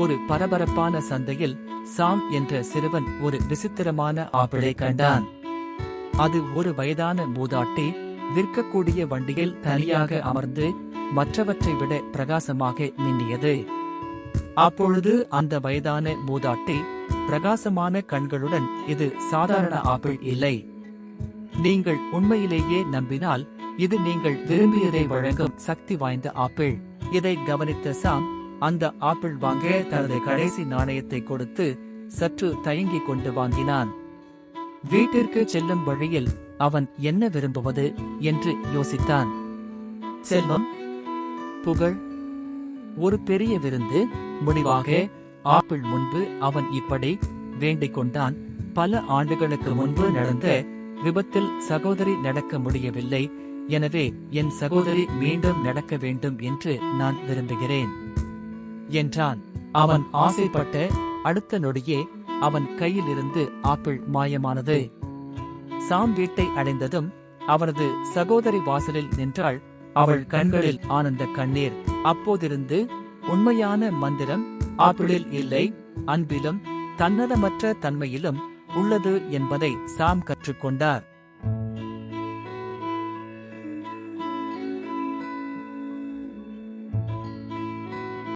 ஒரு பரபரப்பான சந்தையில் சாம் என்ற சிறுவன் ஒரு விசித்திரமான ஆப்பிளை கண்டான். அது ஒரு வயதான மூதாட்டி விற்கக்கூடிய வண்டியில் தனியாக அமர்ந்து மற்றவற்றை விட பிரகாசமாக மின்னியது. அப்பொழுது அந்த வயதான மூதாட்டி பிரகாசமான கண்களுடன் இது சாதாரண ஆப்பிள் இல்லை. நீங்கள் உண்மையிலேயே நம்பினால் இது நீங்கள் விரும்பியதை வழங்கும் சக்தி வாய்ந்த ஆப்பிள். இதை கவனித்த சாம் அந்த ஆப்பிள் வாங்க தனது கடைசி நாணயத்தை கொடுத்து சற்று தயங்கிக் கொண்டு வாங்கினான். வீட்டிற்கு செல்லும் வழியில் அவன் என்ன விரும்புவது என்று யோசித்தான். செல்வம் புகழ் ஒரு பெரிய விருந்து முடிவாக ஆப்பிள் முன்பு அவன் இப்படி வேண்டிக் கொண்டான். பல ஆண்டுகளுக்கு முன்பு நடந்த விபத்தில் சகோதரி நடக்க முடியவில்லை. எனவே என் சகோதரி மீண்டும் நடக்க வேண்டும் என்று நான் விரும்புகிறேன். என்றான். அவன் ஆசைப்பட்ட அடுத்த நொடியே அவன் கையிலிருந்து ஆப்பிள் மாயமானது. சாம் வீட்டை அடைந்ததும் அவனது சகோதரி வாசலில் நின்றாள். அவள் கண்களில் ஆனந்த கண்ணீர். அப்போதிருந்து உண்மையான மந்திரம் ஆப்பிளில் இல்லை அன்பிலும் தன்னலமற்ற தன்மையிலும் உள்ளது என்பதை சாம் கற்றுக்கொண்டார்.